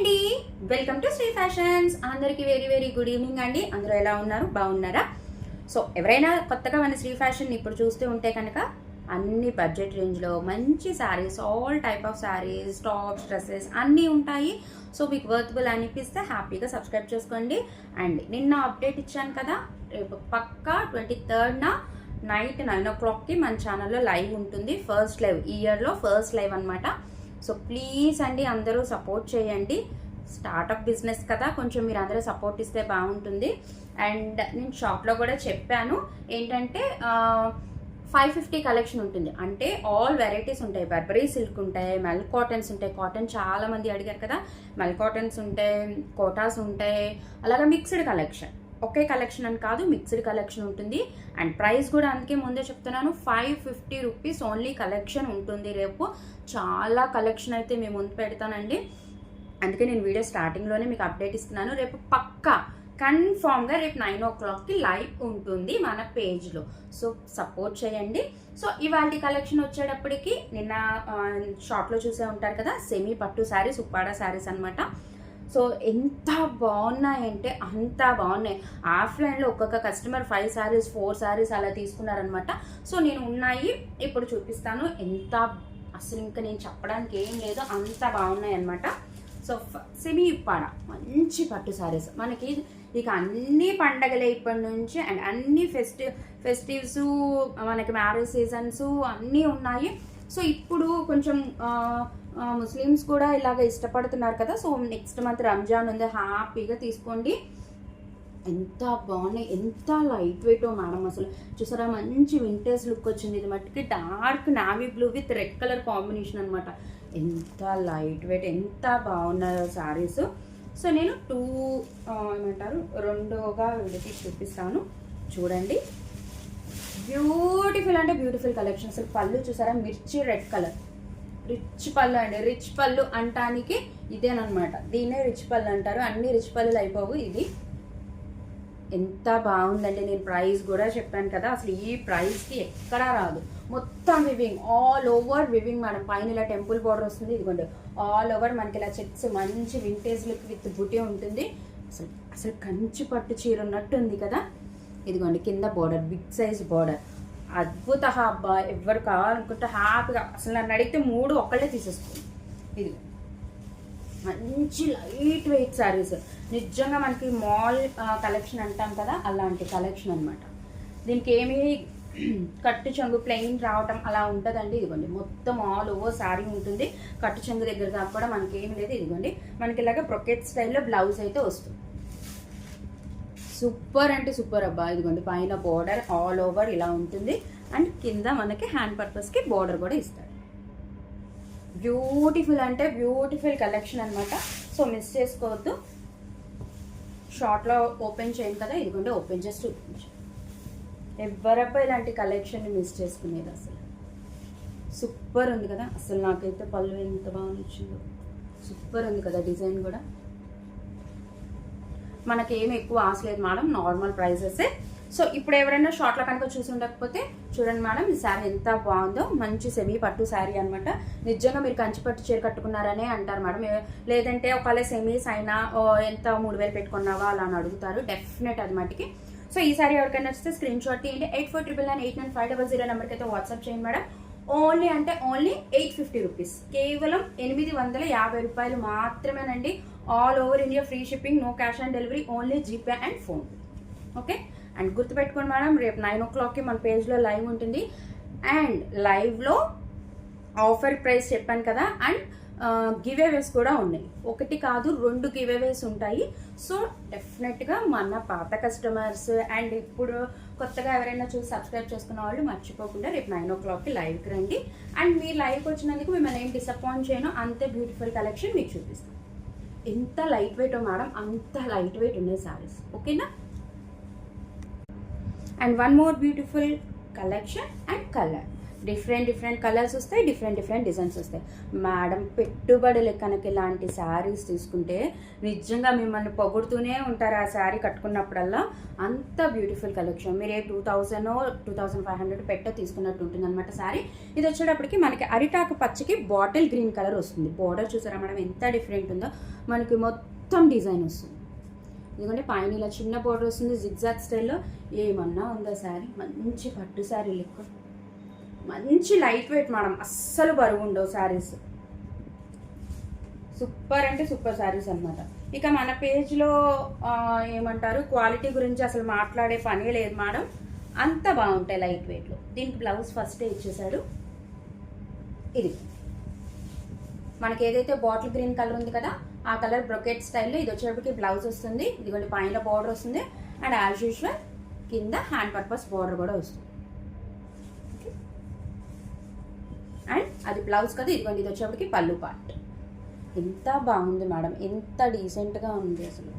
అండి. Welcome to Shri fashions అందరికీ very very good evening అండి. అందరూ ఎలా ఉన్నారు? బాగున్నారా? సో ఎవరైనా కొత్తగా మన శ్రీ ఫ్యాషన్ ఇప్పుడు చూస్తూ ఉంటే కనుక అన్ని బడ్జెట్ రేంజ్లో మంచి saris all type of saris tops dresses అన్నీ ఉంటాయి. సో మీకు వర్త్బుల్ అనిపిస్తే హ్యాపీగా సబ్స్క్రైబ్ చేసుకోండి. అండ్ నిన్న అప్డేట్ ఇచ్చాను కదా రేపు పక్కా ట్వంటీ థర్డ్న నైట్ నైన్ ఓ క్లాక్కి మన ఛానల్లో లైవ్ ఉంటుంది. ఫస్ట్ లైవ్ ఇయర్లో ఫస్ట్ లైవ్ అనమాట సో ప్లీజ్ అండి అందరూ సపోర్ట్ చేయండి. స్టార్టప్ బిజినెస్ కదా కొంచెం మీరు అందరూ సపోర్ట్ ఇస్తే బాగుంటుంది. అండ్ నేను షాప్లో కూడా చెప్పాను ఏంటంటే ఫైవ్ ఫిఫ్టీ కలెక్షన్ ఉంటుంది. అంటే ఆల్ వెరైటీస్ ఉంటాయి. బర్బరీ సిల్క్ ఉంటాయి మెల్ కాటన్స్ ఉంటాయి. కాటన్ చాలా మంది అడిగారు కదా మెల్ కాటన్స్ ఉంటాయి కోటాస్ ఉంటాయి అలాగే మిక్స్డ్ కలెక్షన్. ఒకే కలెక్షన్ అని కాదు మిక్స్డ్ కలెక్షన్ ఉంటుంది. అండ్ ప్రైస్ కూడా అందుకే ముందే చెప్తున్నాను five fifty rupees only collection ఉంటుంది రేపు. చాలా కలెక్షన్ అయితే మేము ముందు పెడతానండి. అందుకే నేను వీడియో స్టార్టింగ్లోనే మీకు అప్డేట్ ఇస్తున్నాను. రేపు పక్కా కన్ఫామ్గా రేపు నైన్ ఓ క్లాక్కి లైవ్ ఉంటుంది మన పేజ్లో. సో సపోర్ట్ చేయండి. సో ఇవాళ కలెక్షన్ వచ్చేటప్పటికి నిన్న షాప్లో చూసే ఉంటారు కదా సెమీ పట్టు శారీస్ ఉప్పాడ శారీస్ అనమాట సో ఎంత బాగున్నాయంటే అంత బాగున్నాయి. ఆఫ్లైన్లో ఒక్కొక్క customer five saris four saris అలా తీసుకున్నారనమాట సో నేను ఉన్నాయి ఇప్పుడు చూపిస్తాను. ఎంత అసలు ఇంకా నేను చెప్పడానికి ఏం లేదు అంత బాగున్నాయి అనమాట సో సెమీ ఇప్పాడ. మంచి పట్టు శారీస్ మనకి ఇక అన్ని పండగలే ఇప్పటి నుంచి అండ్ అన్ని ఫెస్టివ్ ఫెస్టివ్స్ మనకి మ్యారేజ్ సీజన్స్ అన్నీ ఉన్నాయి. సో ఇప్పుడు కొంచెం ముస్లిమ్స్ కూడా ఇలాగ ఇష్టపడుతున్నారు కదా. సో నెక్స్ట్ మంత్ రంజాన్ ఉంది. హ్యాపీగా తీసుకోండి. ఎంత బాగున్నాయి. ఎంత లైట్ వెయిట్ మేడం అసలు. చూసారా? మంచి వింటేజ్ లుక్ వచ్చింది. ఇది మట్టుకి dark navy blue with red colour combination అనమాట ఎంత లైట్ వెయిట్. ఎంత బాగున్నాయో శారీస్. సో నేను టూ ఏమంటారు? రెండోగా విడిచి చూపిస్తాను. చూడండి. బ్యూటిఫుల్ అంటే బ్యూటిఫుల్ కలెక్షన్. అసలు పళ్ళు చూసారా? మిర్చి రెడ్ కలర్. రిచ్ పళ్ళు అండి. రిచ్ పళ్ళు అంటానికి ఇదేనమాట దీన్నే రిచ్ పళ్ళు అంటారు. అన్ని రిచ్ పళ్ళు అయిపోవు. ఇది ఎంత బాగుందండి. నేను ప్రైస్ కూడా చెప్పాను కదా. అసలు ఈ ప్రైస్కి ఎక్కడా రాదు. మొత్తం వివింగ్. ఆల్ ఓవర్ వివింగ్ మనం పైన ఇలా టెంపుల్ బార్డర్ వస్తుంది. ఇదిగోండి. ఆల్ ఓవర్ మనకి ఇలా చెక్స్ మంచి వింటేజ్ లుక్ విత్ బుటీ ఉంటుంది. అసలు అసలు కంచి పట్టు చీర ఉన్నట్టు ఉంది కదా. ఇదిగోండి. కింద బోర్డర్. Big size border. అద్భుత అబ్బా ఎవరు కావాలనుకుంటే హ్యాపీగా. అసలు నన్ను అడిగితే మూడు ఒక్కళ్ళే తీసేస్తుంది ఇది మంచి లైట్ వెయిట్ శారీస్. నిజంగా మనకి మాల్ కలెక్షన్ అంటాం కదా అలాంటి కలెక్షన్ అనమాట దీనికి ఏమి కట్టు చెంగు ప్లెయిన్ రావటం అలా ఉంటుందండి. ఇదిగోండి మొత్తం ఆల్ ఓవర్ శారీ ఉంటుంది. కట్టు చెంగు దగ్గర దాకా కూడా మనకి ఏమి లేదు. ఇదిగోండి మనకి ఇలాగ ప్రొకెట్ స్టైల్లో బ్లౌజ్ అయితే వస్తుంది. సూపర్ అంటే సూపర్ అబ్బా. ఇదిగోండి పైన బోర్డర్ ఆల్ ఓవర్ ఇలా ఉంటుంది. అండ్ కింద మనకి హ్యాండ్ పర్పస్కి బార్డర్ కూడా ఇస్తాడు. బ్యూటిఫుల్ అంటే బ్యూటిఫుల్ కలెక్షన్ అనమాట సో మిస్ చేసుకోవద్దు. షార్ట్లో ఓపెన్ చేయండి కదా. ఇదిగోండి ఓపెన్ చేసి చూపించు ఎవరబ్బా ఇలాంటి కలెక్షన్ని మిస్ చేసుకునేది అసలు? సూపర్ ఉంది కదా. అసలు నాకైతే పళ్ళు ఎంత బాగా నచ్చిందో. సూపర్ ఉంది కదా డిజైన్ కూడా. మనకి ఏమి ఎక్కువ ఆశ లేదు మేడం నార్మల్ ప్రైజెసే సో ఇప్పుడు ఎవరైనా షార్ట్లో కనుక చూసి ఉండకపోతే చూడండి మేడం ఈ శారీ ఎంత బాగుందో. మంచి సెమీ పట్టు శారీ అనమాట నిజంగా మీరు కంచి పట్టు చీర కట్టుకున్నారనే అంటారు మేడం. లేదంటే ఒకవేళ సెమీస్ అయినా ఎంత మూడు వేలు పెట్టుకున్నావా అలా అని అడుగుతారు. డెఫినెట్ అది మటుకి సో ఈ సారీ ఎవరికైనా నచ్చితే స్క్రీన్ షాట్ తీయండి. Eight four triple nine eight nine five double zero నెంబర్కి అయితే వాట్సాప్ చేయండి మేడం. ఓన్లీ అంటే ఓన్లీ ఎయిట్ ఫిఫ్టీ రూపీస్ కేవలం ఎనిమిది వందల యాభై రూపాయలు మాత్రమేనండి. All over India free shipping no cash on delivery only GPay and phone. Okay? And గుర్తుపెట్టుకోండి మేడం రేపు నైన్ ఓ క్లాక్కి మన పేజ్లో లైవ్ ఉంటుంది. అండ్ లైవ్లో ఆఫర్ ప్రైస్ చెప్పాను కదా అండ్ గివ్ అవేస్ కూడా ఉన్నాయి. ఒకటి కాదు రెండు గివ్ అవేస్ ఉంటాయి. సో డెఫినెట్గా మన పాత కస్టమర్స్ అండ్ ఇప్పుడు కొత్తగా ఎవరైనా చూసి సబ్స్క్రైబ్ చేసుకున్న వాళ్ళు మర్చిపోకుండా రేపు నైన్ ఓ క్లాక్కి లైవ్కి రండి. అండ్ మీరు లైవ్కి వచ్చినందుకు మిమ్మల్ని ఏం డిసప్పాయింట్ చేయను అంతే బ్యూటిఫుల్ కలెక్షన్ మీకు చూపిస్తాను ఎంత లైట్ వెయిట్ మేడం అంత లైట్ వెయిట్ ఉన్నాయి శారీస్ ఓకేనా and one more beautiful collection and colour different different colours వస్తాయి డిఫరెంట్ డిఫరెంట్ డిజైన్స్ వస్తాయి. మేడం పెట్టుబడులు కనుక ఇలాంటి శారీస్ తీసుకుంటే నిజంగా మిమ్మల్ని పొగుడుతూనే ఉంటారు ఆ శారీ కట్టుకున్నప్పుడల్లా. అంత బ్యూటిఫుల్ కలెక్షన్ మీరు ఏ two thousand two thousand five hundred పెట్ట తీసుకున్నట్టు ఉంటుంది అనమాట శారీ. ఇది వచ్చేటప్పటికి మనకి అరిటాకు పచ్చకి బాటిల్ గ్రీన్ కలర్ వస్తుంది. బార్డర్ చూసారా మేడం ఎంత డిఫరెంట్ ఉందో? మనకి మొత్తం డిజైన్ వస్తుంది. ఎందుకంటే పైన ఇలా చిన్న బోర్డర్ వస్తుంది జిగ్జాగ్ స్టైల్లో ఏమన్నా ఉందా శారీ? మంచి పట్టు శారీ లెక్క. మంచి లైట్ వెయిట్ మేడం అస్సలు బరువు ఉండవు శారీస్. సూపర్ అంటే సూపర్ శారీస్ అనమాట ఇక మన పేజ్లో ఏమంటారు క్వాలిటీ గురించి అసలు మాట్లాడే పనే లేదు మేడం. అంత బాగుంటాయి లైట్ వెయిట్లో. దీనికి బ్లౌజ్ ఫస్టే ఇచ్చేసాడు ఇది. మనకి ఏదైతే బాటిల్ గ్రీన్ కలర్ ఉంది కదా ఆ కలర్ బ్రొకెట్ స్టైల్లో ఇది వచ్చేటప్పటికి బ్లౌజ్ వస్తుంది. ఇదిగోండి పైన బార్డర్ వస్తుంది. అండ్ యాజ్ యూజువల్ కింద హ్యాండ్ పర్పస్ బార్డర్ కూడా వస్తుంది. అది బ్లౌజ్ కదా ఇదిగోండి ఇది వచ్చేప్పటికి పళ్ళు పార్ట్. ఎంత బాగుంది మేడం ఎంత డీసెంట్గా ఉంది అసలు.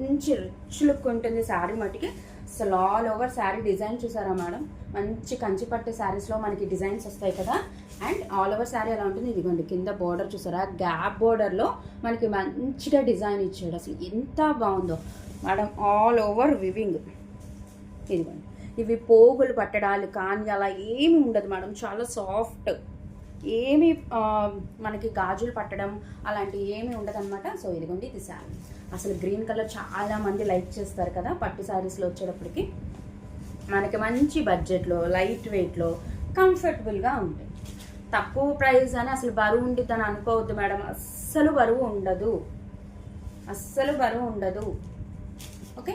మంచి రిచ్ లుక్ ఉంటుంది శారీ మట్టికి అసలు ఆల్ ఓవర్ శారీ డిజైన్ చూసారా మేడం? మంచి కంచి పట్టు శారీస్లో మనకి డిజైన్స్ వస్తాయి కదా. అండ్ ఆల్ ఓవర్ శారీ ఎలా ఉంటుంది? ఇదిగోండి కింద బోర్డర్ చూసారా? గ్యాప్ బోర్డర్లో మనకి మంచిగా డిజైన్ ఇచ్చాడు అసలు. ఎంత బాగుందో. మేడం ఆల్ ఓవర్ వివింగ్ ఇదిగోండి. ఇవి పోగులు పట్టడాలు కానీ అలా ఏమి ఉండదు మేడం. చాలా సాఫ్ట్ ఏమి మనకి గాజులు పట్టడం అలాంటివి ఏమి ఉండదు అనమాట సో ఇదిగోండి ఇది శారీ. అసలు గ్రీన్ కలర్ చాలా మంది లైక్ చేస్తారు కదా పట్టు శారీస్లో వచ్చేటప్పటికి. మనకి మంచి బడ్జెట్లో లైట్ వెయిట్లో కంఫర్టబుల్గా ఉంటాయి. తక్కువ ప్రైస్ అని అసలు బరువు ఉండిద్దని అనుకోవద్దు మేడం. అస్సలు బరువు ఉండదు. అస్సలు బరువు ఉండదు. ఓకే?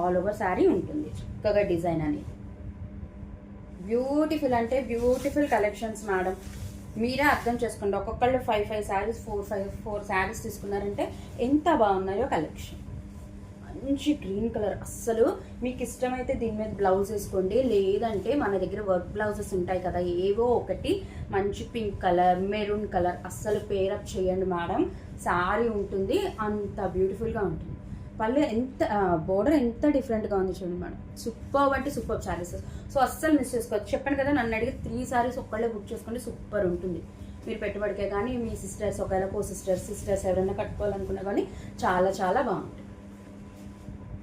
ఆల్ ఓవర్ శారీ ఉంటుంది. చక్కగా డిజైన్ అని బ్యూటిఫుల్ అంటే బ్యూటిఫుల్ కలెక్షన్స్ మేడం మీరే అర్థం చేసుకోండి. ఒక్కొక్కళ్ళు five five saris four five four saris తీసుకున్నారంటే ఎంత బాగున్నాయో కలెక్షన్ మంచి గ్రీన్ కలర్ అస్సలు మీకు ఇష్టమైతే దీని మీద బ్లౌజ్ వేసుకోండి. లేదంటే మన దగ్గర వర్క్ బ్లౌజెస్ ఉంటాయి కదా ఏవో ఒకటి మంచి పింక్ కలర్ మెరూన్ కలర్ అస్సలు పేరప్ చేయండి మేడం శారీ ఉంటుంది. అంత బ్యూటిఫుల్గా ఉంటుంది. పళ్ళు ఎంత బోర్డర్ ఎంత డిఫరెంట్గా ఉంది చూడండి మేడం. సూపర్ అంటే సూపర్ శారీస్ సో అస్సలు మిస్ చేసుకోవచ్చు చెప్పాను కదా నన్ను అడిగి త్రీ శారీస్ ఒక్కళ్ళే బుక్ చేసుకోండి సూపర్ ఉంటుంది. మీరు పెట్టుబడికే కానీ మీ సిస్టర్స్ ఒకవేళ కో సిస్టర్స్ సిస్టర్స్ ఎవరైనా కట్టుకోవాలనుకున్నా కానీ చాలా చాలా బాగుంటుంది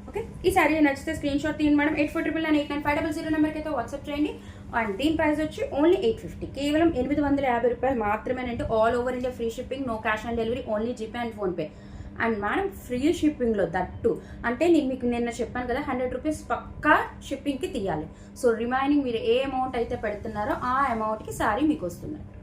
ఓకే ఈ శారీ నచ్చితే స్క్రీన్ షాట్ తీయండి madam. Eight four triple nine eight nine five double zero నెంబర్కి అయితే వాట్సాప్ చేయండి. అండ్ దీని ప్రైస్ వచ్చి ఓన్లీ ఎయిట్ ఫిఫ్టీ కేవలం ఎనిమిది వందల యాభై రూపాయలు మాత్రమేనంటే all over India free shipping no cash on delivery only GPay and PhonePe and madam free షిప్పింగ్లో దట్టు. అంటే నేను మీకు నిన్న చెప్పాను కదా హండ్రెడ్ రూపీస్ పక్కా షిప్పింగ్కి తీయాలి. సో రిమైనింగ్ మీరు ఏ అమౌంట్ అయితే పెడుతున్నారో ఆ అమౌంట్కి సారీ మీకు వస్తున్నట్టు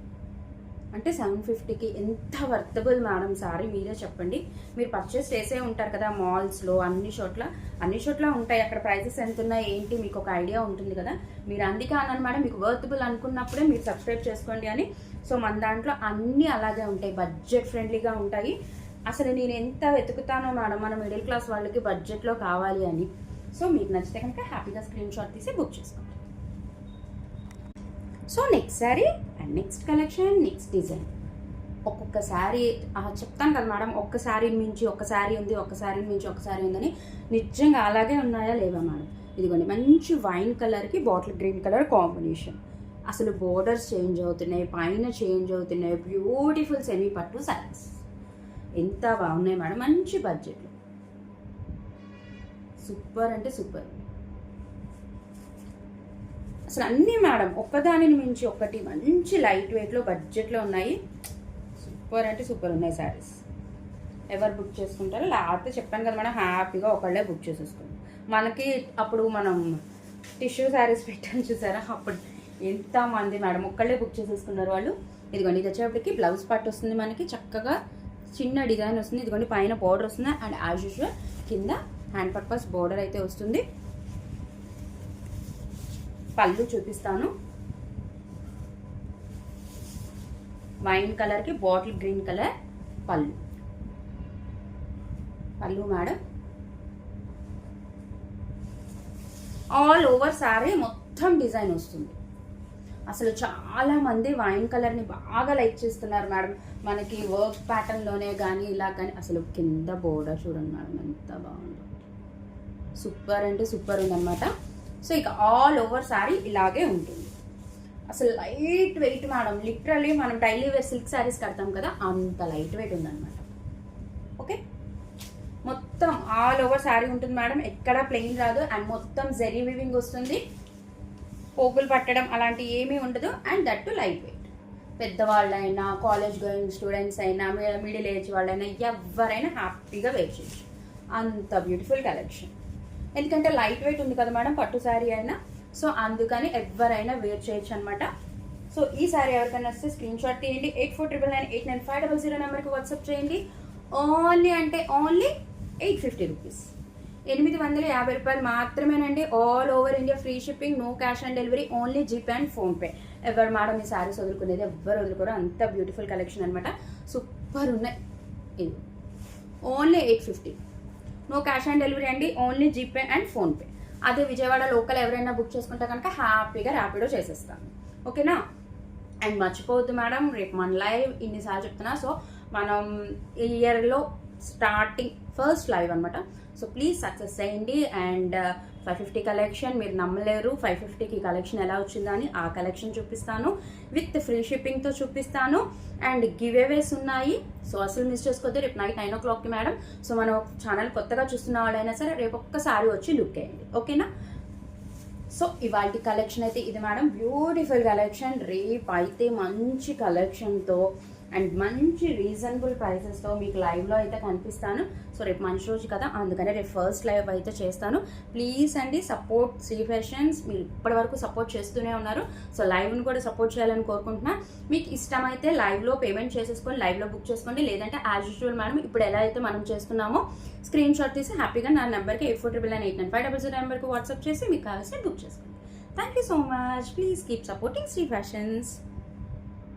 అంటే సెవెన్ ఫిఫ్టీకి ఎంత వర్తబుల్ మేడం సారీ మీరే చెప్పండి. మీరు పర్చేస్ చేసే ఉంటారు కదా మాల్స్లో అన్ని చోట్ల. అన్ని చోట్ల ఉంటాయి. అక్కడ ప్రైజెస్ ఎంత ఉన్నాయి ఏంటి మీకు ఒక ఐడియా ఉంటుంది కదా. మీరు అందుకే అన్నాను మేడం మీకు వర్తబుల్ అనుకున్నప్పుడే మీరు సబ్స్క్రైబ్ చేసుకోండి అని. సో మన దాంట్లో అన్నీ అలాగే ఉంటాయి. బడ్జెట్ ఫ్రెండ్లీగా ఉంటాయి. అసలు నేను ఎంత వెతుకుతానో మేడం మన మిడిల్ క్లాస్ వాళ్ళకి బడ్జెట్లో కావాలి అని. సో మీకు నచ్చితే కనుక హ్యాపీగా స్క్రీన్ షాట్ తీసి బుక్ చేసుకోండి. So next sari and next collection next design ఒక్కొక్క శారీ చెప్తాను కదా మేడం ఒక్క శారీ మించి ఒక్క శారీ ఉంది ఒక్క శారీ మించి ఒక్క శారీ ఉందని. నిజంగా అలాగే ఉన్నాయా లేవా మేడం? ఇదిగోండి మంచి వైన్ కలర్కి బాటిల్ గ్రీన్ కలర్ కాంబినేషన్ అసలు బోర్డర్స్ చేంజ్ అవుతున్నాయి పైన చేంజ్ అవుతున్నాయి బ్యూటిఫుల్ సెమీ పట్టు శారీస్ ఎంత బాగున్నాయి మేడం? మంచి బడ్జెట్లో సూపర్ అంటే సూపర్ అసలు అన్నీ మేడం ఒక్కదానిని మించి ఒక్కటి మంచి లైట్ వెయిట్లో బడ్జెట్లో ఉన్నాయి. సూపర్ అంటే సూపర్ ఉన్నాయి శారీస్ ఎవరు బుక్ చేసుకుంటారో లేకపోతే చెప్పాను కదా మేడం హ్యాపీగా ఒకళ్ళే బుక్ చేసేసుకోండి మనకి అప్పుడు మనం టిష్యూ శారీస్ పెట్టాను చూసారా? అప్పుడు ఎంతమంది మేడం ఒక్కళ్ళే బుక్ చేసేసుకున్నారు వాళ్ళు? ఇదిగోండి ఇది వచ్చేప్పటికి బ్లౌజ్ పార్ట్ వస్తుంది మనకి. చక్కగా చిన్న డిజైన్ వస్తుంది. ఇదిగోండి పైన బోర్డర్ వస్తుంది. అండ్ యాజ్ యూజువల్ కింద హ్యాండ్ పర్పస్ బోర్డర్ అయితే వస్తుంది. పళ్ళు చూపిస్తాను. వైన్ కలర్కి బాటిల్ గ్రీన్ కలర్ పళ్ళు. పళ్ళు మేడం ఆల్ ఓవర్ సారీ మొత్తం డిజైన్ వస్తుంది. అసలు చాలా మంది వైన్ కలర్ని బాగా లైక్ చేస్తున్నారు మేడం మనకి వర్క్ ప్యాటర్న్లోనే కానీ ఇలా కానీ అసలు కింద బోర్డర్ చూడండి మేడం ఎంత బాగుందో. సూపర్ అంటే సూపర్ ఉందన్నమాట. సో ఇక ఆల్ ఓవర్ శారీ ఇలాగే ఉంటుంది. అసలు లైట్ వెయిట్ మేడం లిటరల్లీ మనం డైలీ వేర్ సిల్క్ శారీస్ కడతాం కదా అంత లైట్ వెయిట్ ఉందన్నమాట. ఓకే మొత్తం ఆల్ ఓవర్ శారీ ఉంటుంది మేడం ఎక్కడ ప్లెయిన్ రాదు. అండ్ మొత్తం జెరీ వివింగ్ వస్తుంది. పోగులు పట్టడం అలాంటి ఏమీ ఉండదు. And that too light weight పెద్దవాళ్ళైనా కాలేజ్ గోయింగ్ స్టూడెంట్స్ అయినా మిడిల్ ఏజ్ వాళ్ళైనా ఎవరైనా హ్యాపీగా వేర్ చేయొచ్చు. అంత బ్యూటిఫుల్ కలెక్షన్ ఎందుకంటే లైట్ వెయిట్ ఉంది కదా మేడం పట్టు శారీ అయినా. సో అందుకని ఎవరైనా వేర్ చేయొచ్చు అనమాట సో ఈ శారీ ఎవరికైనా వస్తే స్క్రీన్ షాట్ తీయండి. Eight four triple nine eight nine five double zero నెంబర్కి వాట్సాప్ చేయండి. ఓన్లీ అంటే ఓన్లీ ఎయిట్ ఫిఫ్టీ రూపీస్ ఎనిమిది వందల యాభై రూపాయలు మాత్రమేనండి. All over India free shipping no cash on delivery only GPay and PhonePe ఎవరు మేడం ఈ శారీస్ వదులుకునేది ఎవ్వరు వదులుకోరు. అంత బ్యూటిఫుల్ కలెక్షన్ అనమాట సూపర్ ఉన్నాయి. ఇది only eight fifty no cash on delivery అండి. ఓన్లీ జీపే అండ్ ఫోన్పే అదే విజయవాడ లోకల్ ఎవరైనా బుక్ చేసుకుంటే కనుక హ్యాపీగా ర్యాపిడో చేసేస్తాను ఓకేనా? అండ్ మర్చిపోవద్దు మేడం. రేపు మన లైవ్ ఇన్నిసార్లు చెప్తున్నా. సో మనం ఇయర్లో స్టార్టింగ్ ఫస్ట్ లైవ్ అనమాట సో ప్లీజ్ సక్సెస్ చేయండి. అండ్ ఫైవ్ ఫిఫ్టీ కలెక్షన్ మీరు నమ్మలేరు. ఫైవ్ ఫిఫ్టీకి కలెక్షన్ ఎలా వచ్చిందని ఆ కలెక్షన్ చూపిస్తాను. విత్ ఫ్రీ షిప్పింగ్తో చూపిస్తాను. అండ్ గివ్ అవేస్ ఉన్నాయి. సో అసలు మిస్ చేసుకోవద్దు. రేపు నైట్ నైన్ ఓ క్లాక్కి మేడం సో మనం ఛానల్ కొత్తగా చూస్తున్న వాళ్ళైనా సరే రేపు ఒక్కసారి వచ్చి లుక్ వేయండి ఓకేనా సో ఇవాళ కలెక్షన్ అయితే ఇది మేడం బ్యూటిఫుల్ కలెక్షన్ రేపు అయితే మంచి కలెక్షన్తో అండ్ మంచి రీజనబుల్ ప్రైసెస్తో మీకు లైవ్లో అయితే కనిపిస్తాను. సో రేపు మంచి రోజు కదా అందుకనే రేపు ఫస్ట్ లైవ్ అయితే చేస్తాను. ప్లీజ్ అండి సపోర్ట్ సీ ఫ్యాషన్స్ మీరు ఇప్పటివరకు సపోర్ట్ చేస్తూనే ఉన్నారు. సో లైవ్ని కూడా సపోర్ట్ చేయాలని కోరుకుంటున్నా. మీకు ఇష్టమైతే లైవ్లో పేమెంట్ చేసేసుకొని లైవ్లో బుక్ చేసుకోండి. లేదంటే యాజ్ యూజువల్ మేడం ఇప్పుడు ఎలా అయితే మనం చేస్తున్నామో స్క్రీన్ షాట్ తీసి హ్యాపీగా నా నెంబర్కి eight four triple nine eight nine five double zero నెంబర్కి వాట్సాప్ చేసి మీకు కావాల్సిన బుక్ చేసుకోండి. Thank you so much please keep supporting Shri fashions